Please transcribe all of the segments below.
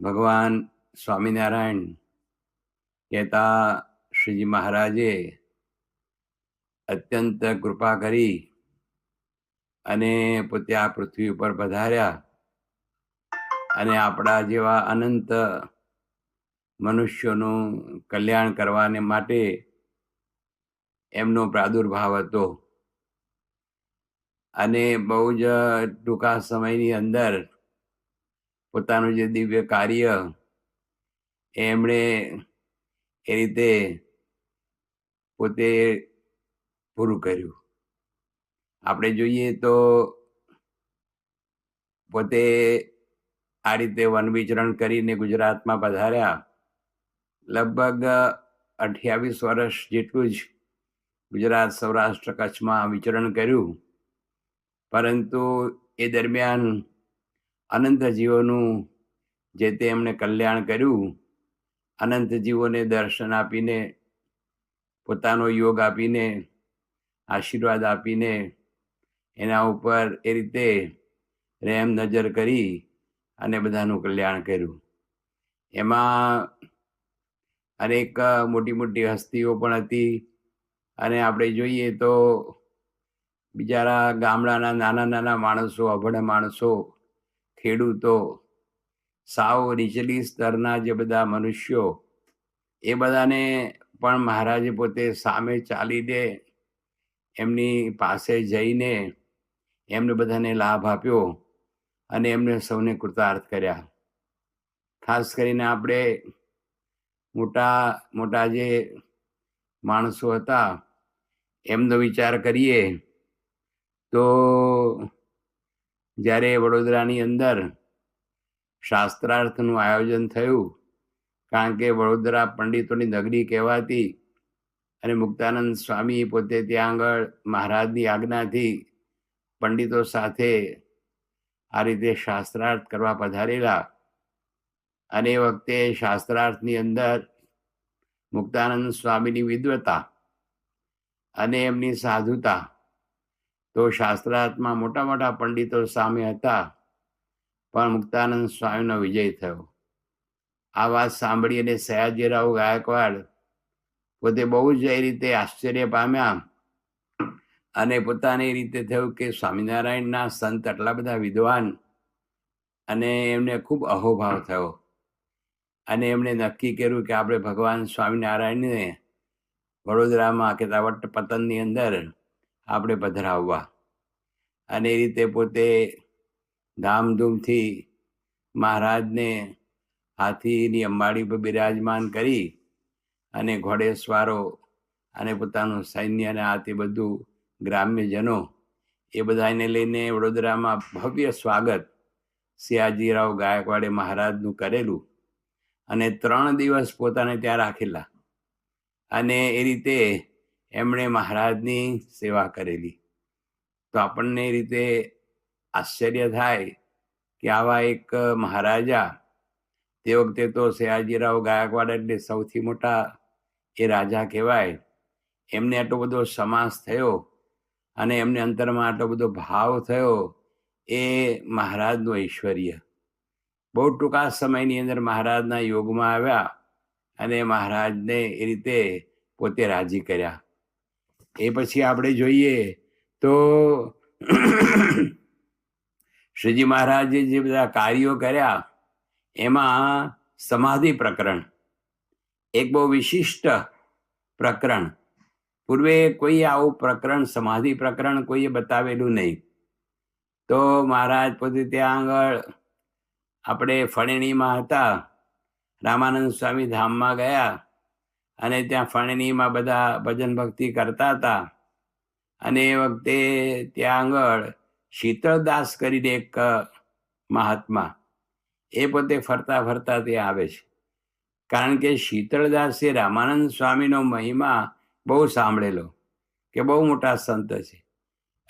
ભગવાન સ્વામિનારાયણ કહેતા શ્રીજી મહારાજે અત્યંત કૃપા કરી અને પોતે આ પૃથ્વી ઉપર પધાર્યા અને આપણા જેવા અનંત મનુષ્યોનું કલ્યાણ કરવાને માટે એમનો પ્રાદુર્ભાવ હતો. અને બહુ જ ટૂંકા સમયની અંદર પોતાનું જે દિવ્ય કાર્ય એમણે એ રીતે પોતે પૂરું કર્યું. આપણે જોઈએ તો પોતે આ રીતે વન વિચરણ કરીને ગુજરાતમાં પધાર્યા. લગભગ અઠ્યાવીસ વર્ષ જેટલું જ ગુજરાત સૌરાષ્ટ્ર કચ્છમાં વિચરણ કર્યું. પરંતુ એ દરમિયાન અનંત જીવોનું જે તે એમણે કલ્યાણ કર્યું, અનંત જીવોને દર્શન આપીને, પોતાનો યોગ આપીને, આશીર્વાદ આપીને, એના ઉપર એ રીતે રેમ નજર કરી અને બધાનું કલ્યાણ કર્યું. એમાં અનેક મોટી મોટી હસ્તીઓ પણ હતી અને આપણે જોઈએ તો બિચારા ગામડાના નાના નાના માણસો, અભણ માણસો ખેડૂતો, સાવ નીચલી સ્તરના જે બધા મનુષ્યો, એ બધાને પણ મહારાજે પોતે સામે ચાલીને એમની પાસે જઈને એમને બધાને લાભ આપ્યો અને એમને સૌને કૃતાર્થ કર્યા. ખાસ કરીને આપણે મોટા મોટા જે માણસો હતા, એમનો વિચાર કરીએ તો જ્યારે વડોદરાની અંદર શાસ્ત્રાર્થનું આયોજન થયું, કારણ કે વડોદરા પંડિતોની નગરી કહેવાતી અને મુક્તાનંદ સ્વામી પોતે ત્યાં આગળ મહારાજની આજ્ઞાથી પંડિતો સાથે આ રીતે શાસ્ત્રાર્થ કરવા પધારેલા. અને એ વખતે શાસ્ત્રાર્થની અંદર મુક્તાનંદ સ્વામીની વિદ્વતા અને એમની સાધુતા તો શાસ્ત્રાર્થમાં મોટા મોટા પંડિતો સામે હતા. પણ મુક્તાનંદ સ્વામીનો વિજય થયો. આ વાત સાંભળી અને સયાજીરાવ ગાયકવાડ પોતે બહુ જ એ રીતે આશ્ચર્ય પામ્યા અને પોતાની રીતે થયું કે સ્વામિનારાયણના સંત આટલા બધા વિદ્વાન અને એમને ખૂબ અહોભાવ થયો. અને એમણે નક્કી કર્યું કે આપણે ભગવાન સ્વામિનારાયણને વડોદરામાં કે પતનની અંદર આપણે પધરાવવા. અને એ રીતે પોતે ધામધૂમથી મહારાજને હાથીની અંબાડી પર બિરાજમાન કરી અને ઘોડેસવારો અને પોતાનું સૈન્ય અને આ તે બધું ગ્રામ્યજનો એ બધાને લઈને વડોદરામાં ભવ્ય સ્વાગત સિયાજીરાવ ગાયકવાડે મહારાજનું કરેલું અને ત્રણ દિવસ પોતાને ત્યાં રાખેલા. અને એ રીતે એમણે મહારાજની સેવા કરેલી. તો આપણને એ રીતે આશ્ચર્ય થાય કે આવા એક મહારાજા, તે વખતે તો સયાજીરાવ ગાયકવાડ એટલે સૌથી મોટા એ રાજા કહેવાય. એમને આટલો બધો સમાસ થયો અને એમને અંતરમાં આટલો બધો ભાવ થયો એ મહારાજનું ઐશ્વર્ય. બહુ ટૂંકા સમયની અંદર મહારાજના યોગમાં આવ્યા અને મહારાજને એ રીતે પોતે રાજી કર્યા. એ પછી આપણે જોઈએ તો શ્રીજી મહારાજે જે બધા કાર્યો કર્યા, એમાં સમાધિ પ્રકરણ, એક બહુ વિશિષ્ટ પ્રકરણ. પૂર્વે કોઈ આવું પ્રકરણ, સમાધિ પ્રકરણ કોઈએ બતાવેલું નહીં. તો મહારાજ પોતે ત્યાં આગળ આપણે ફળેણીમાં હતા, રામાનંદ સ્વામી ધામમાં ગયા અને ત્યાં ફણેણીમાં બધા ભજન ભક્તિ કરતા હતા. અને એ વખતે ત્યાં આગળ શીતળદાસ કરીને એક મહાત્મા એ પોતે ફરતા ફરતા ત્યાં આવે છે. કારણ કે શીતળદાસે રામાનંદ સ્વામીનો મહિમા બહુ સાંભળેલો કે બહુ મોટા સંત છે.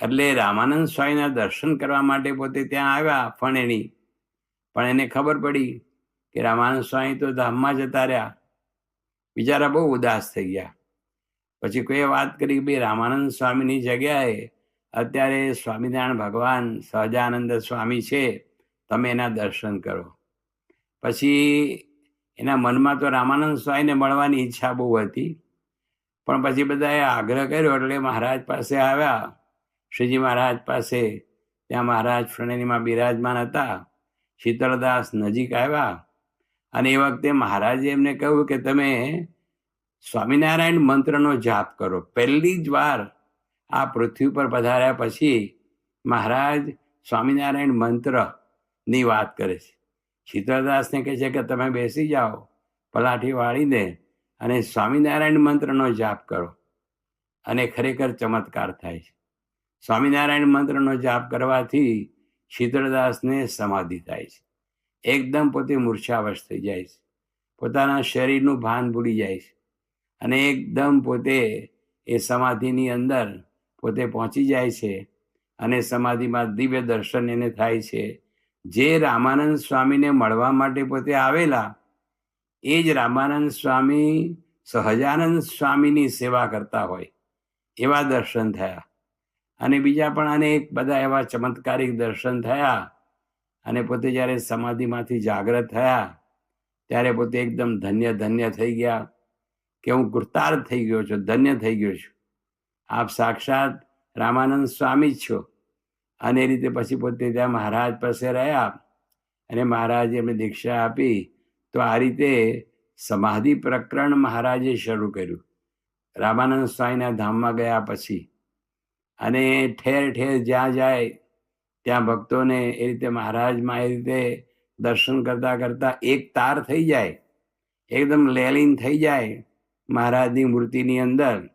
એટલે રામાનંદ સ્વામીના દર્શન કરવા માટે પોતે ત્યાં આવ્યા ફણેણી પણ એને ખબર પડી કે રામાનંદ સ્વામી તો ધામમાં જતા રહ્યા. બિચારા બહુ ઉદાસ થઈ ગયા. પછી કોઈ વાત કરી ભાઈ, રામાનંદ સ્વામીની જગ્યાએ અત્યારે સ્વામિનારાયણ ભગવાન સહજાનંદ સ્વામી છે, તમે એના દર્શન કરો. પછી એના મનમાં તો રામાનંદ સ્વામીને મળવાની ઈચ્છા બહુ હતી. પણ પછી બધાએ આગ્રહ કર્યો એટલે મહારાજ પાસે આવ્યા. શ્રીજી મહારાજ પાસે, ત્યાં મહારાજ શ્રેણીમાં બિરાજમાન હતા. શીતળદાસ નજીક આવ્યા. અને એ વખતે મહારાજે એમને કહ્યું કે તમે સ્વામિનારાયણ મંત્રનો જાપ કરો. પહેલી જ વાર આ પૃથ્વી પર પધાર્યા પછી મહારાજ સ્વામિનારાયણ મંત્રની વાત કરે છે. શીતળદાસને કહે છે કે તમે બેસી જાઓ, પલાઠી વાળીને અને સ્વામિનારાયણ મંત્રનો જાપ કરો. અને ખરેખર ચમત્કાર થાય છે. સ્વામિનારાયણ મંત્રનો જાપ કરવાથી શીતળદાસને સમાધિ થાય છે. એકદમ પોતે મૂર્છાવશ થઈ જાય છે. પોતાના શરીરનું ભાન ભૂલી જાય છે. અને એકદમ પોતે એ સમાધિની અંદર પોતે પહોંચી જાય છે અને સમાધિમાં દિવ્ય દર્શન એને થાય છે. જે રામાનંદ સ્વામીને મળવા માટે પોતે આવેલા, એ જ રામાનંદ સ્વામી સહજાનંદ સ્વામીની સેવા કરતા હોય, એવા દર્શન થયા. અને બીજા પણ અનેક બધા એવા ચમત્કારિક દર્શન થયા. અને પોતે જ્યારે સમાધિમાંથી જાગ્રત થયા, ત્યારે પોતે એકદમ ધન્ય ધન્ય થઈ ગયા કે હું કૃતાર્થ થઈ ગયો છું, ધન્ય થઈ ગયો છું. આપ સાક્ષાત રામાનંદ સ્વામી જ છો. અને એ રીતે પછી પોતે ત્યાં મહારાજ પાસે રહ્યા અને મહારાજે એમને દીક્ષા આપી. તો આ રીતે સમાધિ પ્રકરણ મહારાજે શરૂ કર્યું. રામાનંદ સ્વામીના ધામમાં ગયા પછી. અને ઠેર ઠેર જ્યાં જાય ત્યાં ભક્તોને એ રીતે મહારાજમાં એ રીતે દર્શન કરતા કરતા એક તાર થઈ જાય, એકદમ લેલીન થઈ જાય મહારાજની મૂર્તિની અંદર.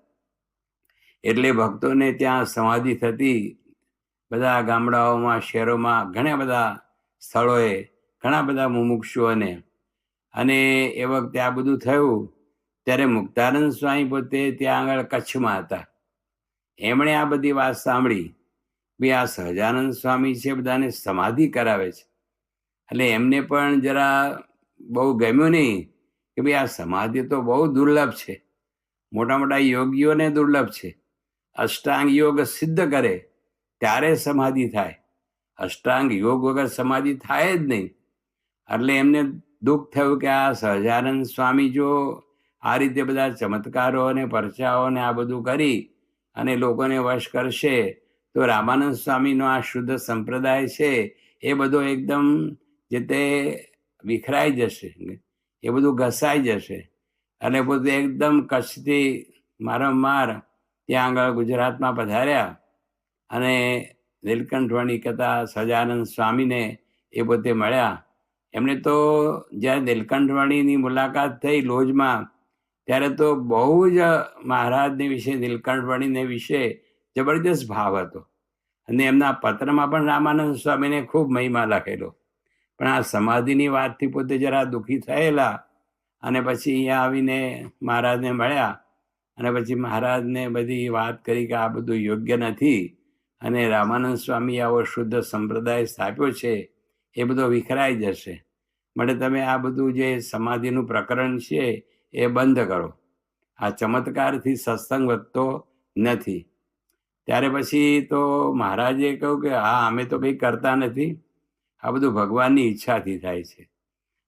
એટલે ભક્તોને ત્યાં સમાધિ થતી બધા ગામડાઓમાં, શહેરોમાં ઘણા બધા સ્થળોએ ઘણા બધા મુમુક્ષુઓને. અને એ વખતે આ બધું થયું, ત્યારે મુક્તાનંદ સ્વામી પોતે ત્યાં આગળ કચ્છમાં હતા. એમણે આ બધી વાત સાંભળી. ભાઈ આ સહજાનંદ સ્વામી છે, બધાને સમાધિ કરાવે છે. એટલે એમને પણ જરા બહુ ગમ્યું નહીં કે ભાઈ આ સમાધિ તો બહુ દુર્લભ છે. મોટા મોટા યોગીઓને દુર્લભ છે. અષ્ટાંગ યોગ સિદ્ધ કરે, ત્યારે સમાધિ થાય. અષ્ટાંગ યોગ વગર સમાધિ થાય જ નહીં. એટલે એમને દુઃખ થયું કે આ સહજાનંદ સ્વામી જો આ રીતે બધા ચમત્કારો અને પરચાઓ આ બધું કરી અને લોકોને વશ કરશે તો રામાનંદ સ્વામીનો આ શુદ્ધ સંપ્રદાય છે, એ બધો એકદમ જે તે વિખરાઈ જશે, એ બધું ઘસાઈ જશે. અને પોતે એકદમ કચ્છથી મારંમાર ત્યાં આગળ ગુજરાતમાં પધાર્યા. અને નીલકંઠવાણી કથા સજાનંદ સ્વામીને એ પોતે મળ્યા. એમને તો જ્યારે નીલકંઠવાણીની મુલાકાત થઈ લોજમાં, ત્યારે તો બહુ જ મહારાજને વિશે, નીલકંઠવાણીને વિશે જબરજસ્ત ભાવ હતો. અને એમના પત્રમાં પણ રામાનંદ સ્વામીને ખૂબ મહિમા લખેલો. પણ આ સમાધિની વાતથી પોતે જરા દુઃખી થયેલા અને પછી અહીંયા આવીને મહારાજને મળ્યા અને પછી મહારાજને બધી વાત કરી કે આ બધું યોગ્ય નથી અને રામાનંદ સ્વામી આવો શુદ્ધ સંપ્રદાય સ્થાપ્યો છે, એ બધો વિખરાઈ જશે. માટે તમે આ બધું જે સમાધિનું પ્રકરણ છે, એ બંધ કરો. આ ચમત્કારથી સત્સંગ વધતો નથી. ત્યારે પછી તો મહારાજે કહ્યું કે, હા, અમે તો કંઈ કરતા નથી. આ બધું ભગવાનની ઈચ્છાથી થાય છે.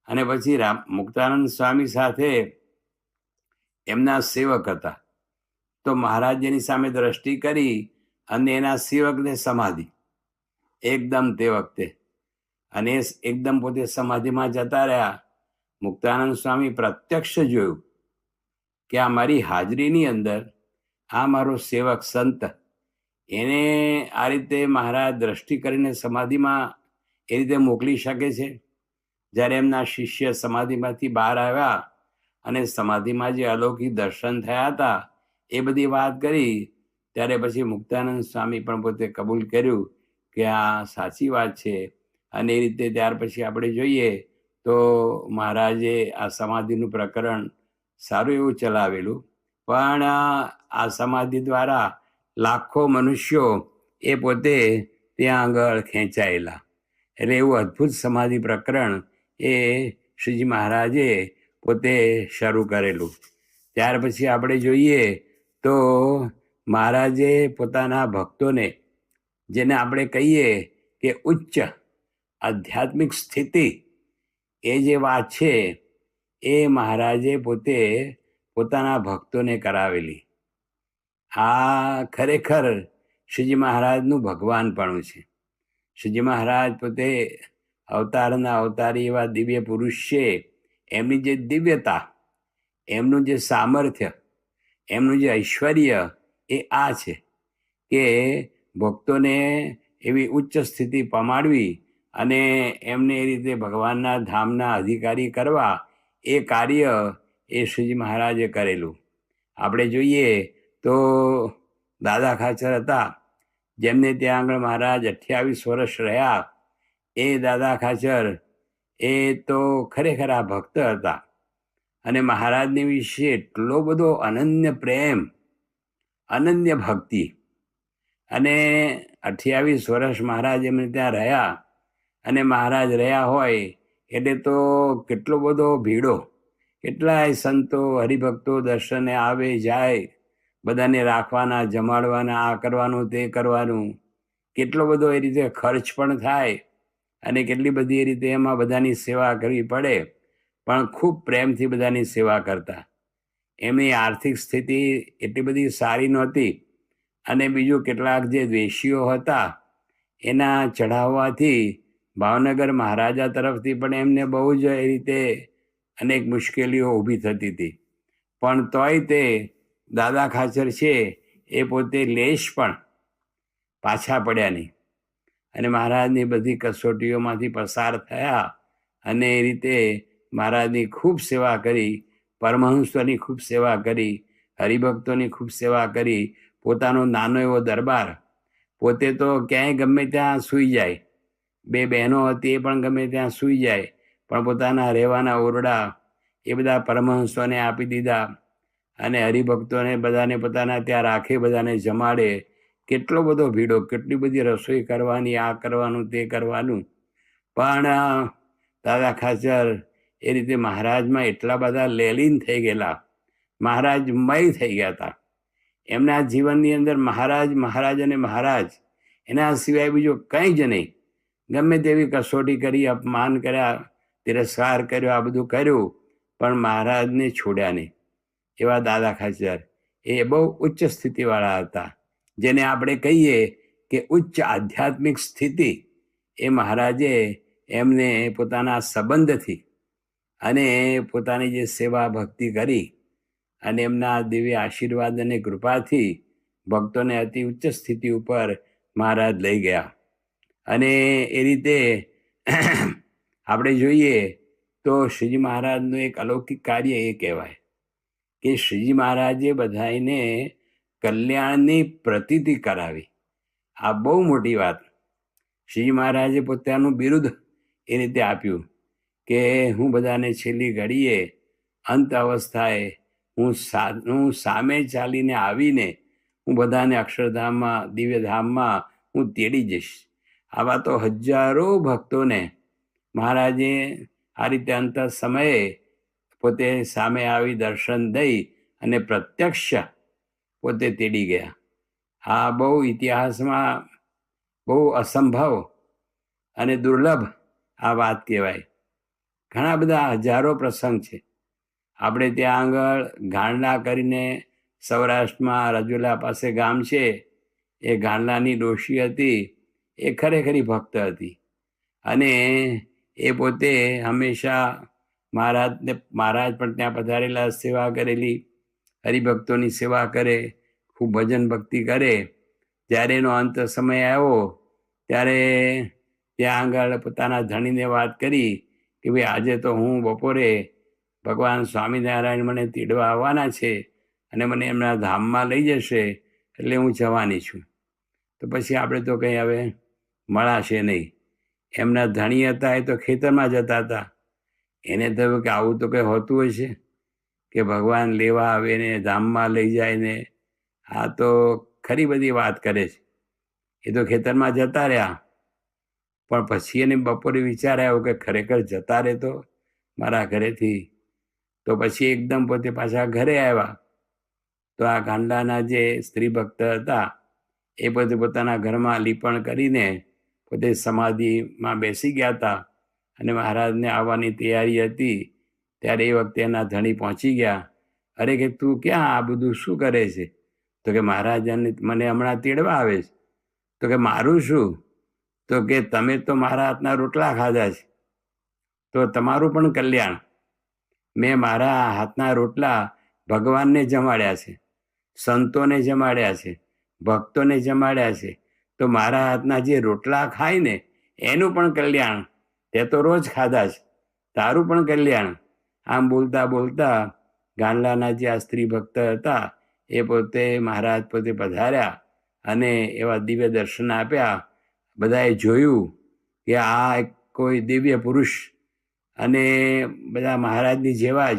અને પછી રામ, મુક્તાનંદ સ્વામી સાથે એમના સેવક હતા. તો મહારાજની સામે દ્રષ્ટિ કરી અને એના સેવકને સમાધિ. એકદમ તે વખતે. અને એકદમ પોતે સમાધિમાં જતા રહ્યા. મુક્તાનંદ સ્વામી પ્રત્યક્ષ જોયું કે, આ મારી હાજરીની અંદર આ મારો સેવક સંત એને આ રીતે મહારાજ દ્રષ્ટિ કરીને સમાધિમાં એ રીતે મોકલી શકે છે? જ્યારે એમના શિષ્ય સમાધિમાંથી બહાર આવ્યા અને સમાધિમાં જે અલૌકિક દર્શન થયા હતા, એ બધી વાત કરી, ત્યારે પછી મુક્તાનંદ સ્વામી પણ પોતે કબૂલ કર્યું કે આ સાચી વાત છે અને એ રીતે ત્યાર પછી આપણે જોઈએ તો મહારાજે આ સમાધિનું પ્રકરણ સારું એવું ચલાવેલું. પણ આ સમાધિ દ્વારા લાખો મનુષ્યો એ પોતે ત્યાં આગળ ખેંચાયેલા. એટલે એવું અદ્ભુત સમાધિ પ્રકરણ એ શ્રીજી મહારાજે પોતે શરૂ કરેલું. ત્યાર પછી આપણે જોઈએ તો મહારાજે પોતાના ભક્તોને, જેને આપણે કહીએ કે ઉચ્ચ આધ્યાત્મિક સ્થિતિ, એ જે વાત છે, એ મહારાજે પોતે પોતાના ભક્તોને કરાવેલી. આ ખરેખર શ્રીજી મહારાજનું ભગવાનપણું છે. શ્રીજી મહારાજ પોતે અવતારના અવતારી એવા દિવ્ય પુરુષ છે. એમની જે દિવ્યતા, એમનું જે સામર્થ્ય, એમનું જે ઐશ્વર્ય એ આ છે કે ભક્તોને એવી ઉચ્ચ સ્થિતિ પમાડવી અને એમને એ રીતે ભગવાનના ધામના અધિકારી કરવા એ કાર્ય એ શ્રીજી મહારાજે કરેલું. આપણે જોઈએ તો દાદા ખાચર હતા. જેમને ત્યાં આગળ મહારાજ અઠ્યાવીસ વર્ષ રહ્યા. એ દાદા ખાચર, એ તો ખરેખર આ ભક્ત હતા. અને મહારાજની વિશે એટલો બધો અનન્ય પ્રેમ, અનન્ય ભક્તિ. અને અઠ્યાવીસ વર્ષ મહારાજ એમને ત્યાં રહ્યા. અને મહારાજ રહ્યા હોય એટલે તો કેટલો બધો ભીડો, કેટલાય સંતો હરિભક્તો દર્શને આવે, જાય. બધાને રાખવાના, જમાડવાના, આ કરવાનું, તે કરવાનું. કેટલો બધો એ રીતે ખર્ચ પણ થાય અને કેટલી બધી એ રીતે એમાં બધાની સેવા કરવી પડે, પણ ખૂબ પ્રેમથી બધાની સેવા કરતા. એમની આર્થિક સ્થિતિ એટલી બધી સારી નહોતી અને બીજું કેટલાક જે દ્વેષીઓ હતા, એના ચઢાવવાથી ભાવનગર મહારાજા તરફથી પણ એમને બહુ જ એ રીતે અનેક મુશ્કેલીઓ ઊભી થતી હતી. પણ તોય તે દાદા ખાચર છે, એ પોતે લેશ પણ પાછા પડ્યા નહીં. અને મહારાજની બધી કસોટીઓમાંથી પસાર થયા અને એ રીતે મહારાજની ખૂબ સેવા કરી, પરમહંસોની ખૂબ સેવા કરી, હરિભક્તોની ખૂબ સેવા કરી, પોતાનો નાનો એવો દરબાર. પોતે તો ક્યાંય ગમે ત્યાં સૂઈ જાય. બે બહેનો હતી એ પણ ગમે ત્યાં સૂઈ જાય. પણ પોતાના રહેવાના ઓરડા એ બધા પરમહંસોને આપી દીધા. અને હરિભક્તોને બધાને પોતાના ત્યાં રાખે, બધાને જમાડે. કેટલો બધો ભીડો, કેટલી બધી રસોઈ કરવાની, આ કરવાનું, તે કરવાનું. પણ દાદા ખાચર, એ રીતે મહારાજમાં એટલા બધા લેલીન થઈ ગયેલા. મહારાજ મય થઈ ગયા હતા. એમના જીવનની અંદર મહારાજ મહારાજ અને મહારાજ, એના સિવાય બીજું કંઈ જ નહીં. ગમે તેવી કસોટી કરી, અપમાન કર્યા, તિરસ્કાર કર્યો, આ બધું કર્યું, પણ મહારાજને છોડ્યા નહીં. એવા દાદા ખાચર એ બહુ ઉચ્ચ સ્થિતિવાળા હતા. જેને આપણે કહીએ કે ઉચ્ચ આધ્યાત્મિક સ્થિતિ. એ મહારાજે એમને પોતાના સંબંધથી અને પોતાની જે સેવા ભક્તિ કરી અને એમના દિવ્ય આશીર્વાદ અને કૃપાથી ભક્તોને અતિ ઉચ્ચ સ્થિતિ ઉપર મહારાજ લઈ ગયા. અને એ રીતે આપણે જોઈએ તો શ્રીજી મહારાજનું એક અલૌકિક કાર્ય એ કહેવાય. કે શ્રીજી મહારાજે બધાને કલ્યાણની પ્રતીતિ કરાવી. આ બહુ મોટી વાત. શ્રીજી મહારાજે પોતાનું બિરુદ એ રીતે આપ્યું કે હું બધાને છેલ્લી ઘડીએ અંત અવસ્થાએ હું સા, હું સામે ચાલીને આવીને હું બધાને અક્ષરધામમાં, દિવ્યધામમાં હું તેડી જઈશ. આવા તો હજારો ભક્તોને મહારાજે આ રીતે અંત સમયે પોતે સામે આવી દર્શન દઈ અને પ્રત્યક્ષ પોતે તેડી ગયા. આ બહુ ઇતિહાસમાં બહુ અસંભવ અને દુર્લભ આ વાત કહેવાય. ઘણા બધા હજારો પ્રસંગ છે. આપણે ત્યાં આગળ ગાંડલા કરીને સૌરાષ્ટ્રમાં રજુલા પાસે ગામ છે. એ ગાંડલાની ડોશી હતી. એ ખરેખરી ભક્ત હતી. અને એ પોતે હંમેશા મહારાજને મહારાજ પણ ત્યાં પધારેલા, સેવા કરેલી, હરિભક્તોની સેવા કરે, ખૂબ ભજન ભક્તિ કરે. જ્યારે એનો અંત સમય આવ્યો, ત્યારે ત્યાં આગળ પોતાના ધણીને વાત કરી કે ભાઈ, આજે તો હું બપોરે ભગવાન સ્વામિનારાયણ મને તેડવા આવવાના છે અને મને એમના ધામમાં લઈ જશે, એટલે હું જવાની છું. તો પછી આપણે તો કંઈ હવે મળાશે નહીં. એમના ધણી હતા એ તો ખેતરમાં જતા હતા. એને થયું કે આવું તો કંઈ હોતું હોય છે? કે ભગવાન લેવા આવે ને ધામમાં લઈ જાય ને? આ તો ખરી બધી વાત કરે છે. એ તો ખેતરમાં જતા રહ્યા. પણ પછી એને બપોરે વિચાર આવ્યો કે ખરેખર જતા રહે તો મારા ઘરેથી. તો પછી એકદમ પોતે પાછા ઘરે આવ્યા. તો આ ગાંડાના જે સ્ત્રી ભક્ત હતા, એ પોતે પોતાના ઘરમાં લીપણ કરીને પોતે સમાધિમાં બેસી ગયા હતા. અને મહારાજને આવવાની તૈયારી હતી, ત્યારે એ વખતે એના ધણી પહોંચી ગયા. અરે કે તું ક્યાં આ બધું શું કરે છે? તો કે મહારાજાને મને હમણાં તેડવા આવે છે. તો કે મારું શું? તો કે તમે તો મારા હાથના રોટલા ખાધા છે. તો તમારું પણ કલ્યાણ. મેં મારા હાથના રોટલા ભગવાનને જમાડ્યા છે, સંતોને જમાડ્યા છે, ભક્તોને જમાડ્યા છે. તો મારા હાથના જે રોટલા ખાય ને, એનું પણ કલ્યાણ. તે તો રોજ ખાધા છે. તારું પણ કલ્યાણ. આમ બોલતા બોલતા ગાંડલાના જે આ સ્ત્રી ભક્ત હતા, એ પોતે મહારાજ પોતે પધાર્યા અને એવા દિવ્ય દર્શન આપ્યા. બધાએ જોયું કે આ એક કોઈ દિવ્ય પુરુષ અને બધા મહારાજની જેવા જ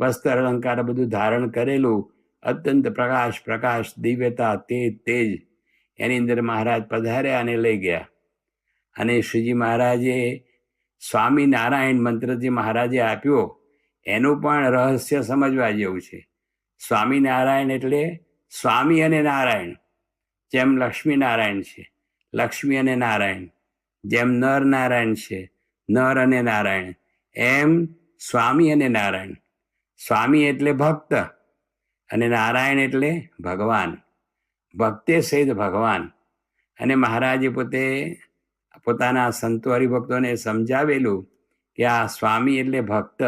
વસ્ત્ર અલંકાર બધું ધારણ કરેલું, અત્યંત પ્રકાશ પ્રકાશ, દિવ્યતા તેજ તેજ એની અંદર મહારાજ પધાર્યા અને લઈ ગયા. અને શ્રીજી મહારાજે સ્વામિનારાયણ મંત્ર જે મહારાજે આપ્યો, એનું પણ રહસ્ય સમજવા જેવું છે. સ્વામિનારાયણ એટલે સ્વામી અને નારાયણ, જેમ લક્ષ્મીનારાયણ છે, લક્ષ્મી અને નારાયણ, જેમ નર નારાયણ છે, નર અને નારાયણ, એમ સ્વામી અને નારાયણ. સ્વામી એટલે ભક્ત અને નારાયણ એટલે ભગવાન. ભક્તે સહિત ભગવાન. અને મહારાજે પોતે પોતાના સંતો હરિભક્તોને સમજાવેલું કે આ સ્વામી એટલે ભક્ત,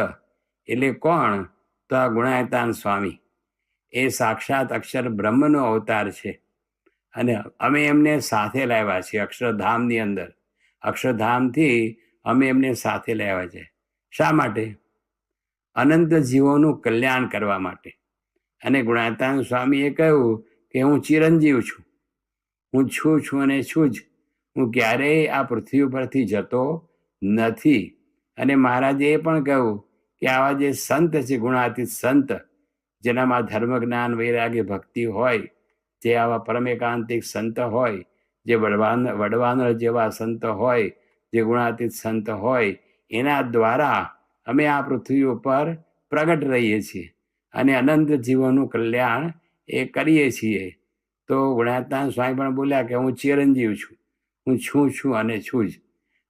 એટલે કોણ? તો આ ગુણાયતાન સ્વામી. એ સાક્ષાત અક્ષર બ્રહ્મનો અવતાર છે. અને અમે એમને સાથે લાવ્યા છીએ અક્ષરધામની અંદર. અક્ષરધામથી અમે એમને સાથે લાવ્યા છે. શા માટે? અનંત જીવોનું કલ્યાણ કરવા માટે. અને ગુણાતાન સ્વામીએ કહ્યું કે હું ચિરંજીવ છું. હું છું છું અને છું જ. હું ક્યારેય આ પૃથ્વી ઉપરથી જતો નથી. અને મહારાજે એ પણ કહ્યું કે આવા જે સંત છે, ગુણાતીત સંત, જેનામાં ધર્મ જ્ઞાન વૈરાગ્ય, ભક્તિ હોય, જે આવા પરમેકાંતિક સંત હોય, જે વડવાન, વડવાનર જેવા સંત હોય, જે ગુણાતીત સંત હોય, એના દ્વારા અમે આ પૃથ્વી ઉપર પ્રગટ રહીએ છીએ અને અનંત જીવોનું કલ્યાણ એ કરીએ છીએ. તો ગુણાતાન સ્વામી પણ બોલ્યા કે હું ચિરંજીવ છું. હું છું છું અને છું જ.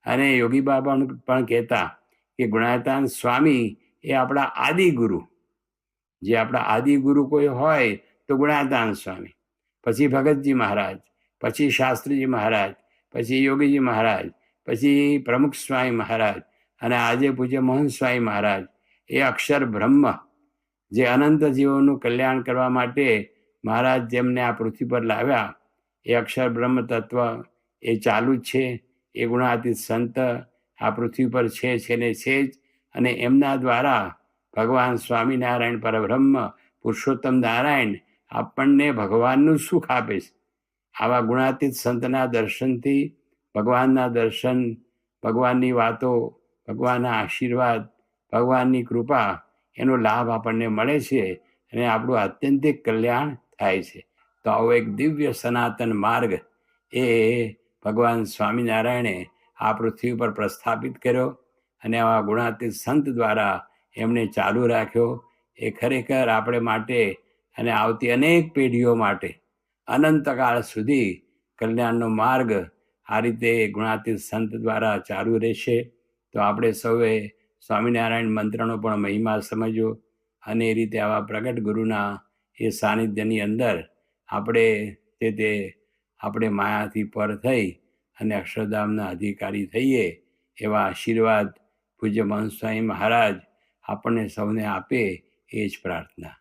અને યોગી બાબા પણ કહેતા કે ગુણાતાન સ્વામી એ આપણા આદિ ગુરુ. જે આપણા આદિ ગુરુ કોઈ હોય તો ગુણાતાન સ્વામી. પછી ભગતજી મહારાજ, પછી શાસ્ત્રીજી મહારાજ, પછી યોગીજી મહારાજ, પછી પ્રમુખ સ્વામી મહારાજ અને આજે પૂજ્ય મોહન સ્વામી મહારાજ. એ અક્ષર બ્રહ્મ. જે અનંત જીવોનું કલ્યાણ કરવા માટે મહારાજ જેમને આ પૃથ્વી પર લાવ્યા, એ અક્ષર બ્રહ્મ તત્વ એ ચાલુ જ છે. એ ગુણાતીત સંત આ પૃથ્વી પર છે છે ને છે જ. અને એમના દ્વારા ભગવાન સ્વામિનારાયણ પરબ્રહ્મ પુરુષોત્તમ નારાયણ આપણને ભગવાનનું સુખ આપે છે. આવા ગુણાતીત સંતના દર્શનથી ભગવાનના દર્શન, ભગવાનની વાતો, ભગવાનના આશીર્વાદ, ભગવાનની કૃપા એનો લાભ આપણને મળે છે અને આપણું આત્યંતિક કલ્યાણ થાય છે. તો આવો એક દિવ્ય સનાતન માર્ગ એ ભગવાન સ્વામિનારાયણે આ પૃથ્વી પર પ્રસ્થાપિત કર્યો અને આવા ગુણાતીત સંત દ્વારા એમણે ચાલુ રાખ્યો. એ ખરેખર આપણે માટે અને આવતી અનેક પેઢીઓ માટે અનંતકાળ સુધી કલ્યાણનો માર્ગ આ રીતે ગુણાતીત સંત દ્વારા ચાલુ રહેશે. તો આપણે સૌએ સ્વામિનારાયણ મંત્રનો પણ મહિમા સમજવો અને એ રીતે આવા પ્રગટ ગુરુના એ સાનિધ્યની અંદર આપણે તે તે આપણે માયાથી પર થઈ અને અક્ષરધામના અધિકારી થઈએ, એવા આશીર્વાદ પૂજ્ય મહંસ્વામી મહારાજ આપણને સૌને આપે એ જ પ્રાર્થના.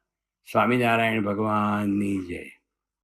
સ્વામિનારાયણ ભગવાનની જય.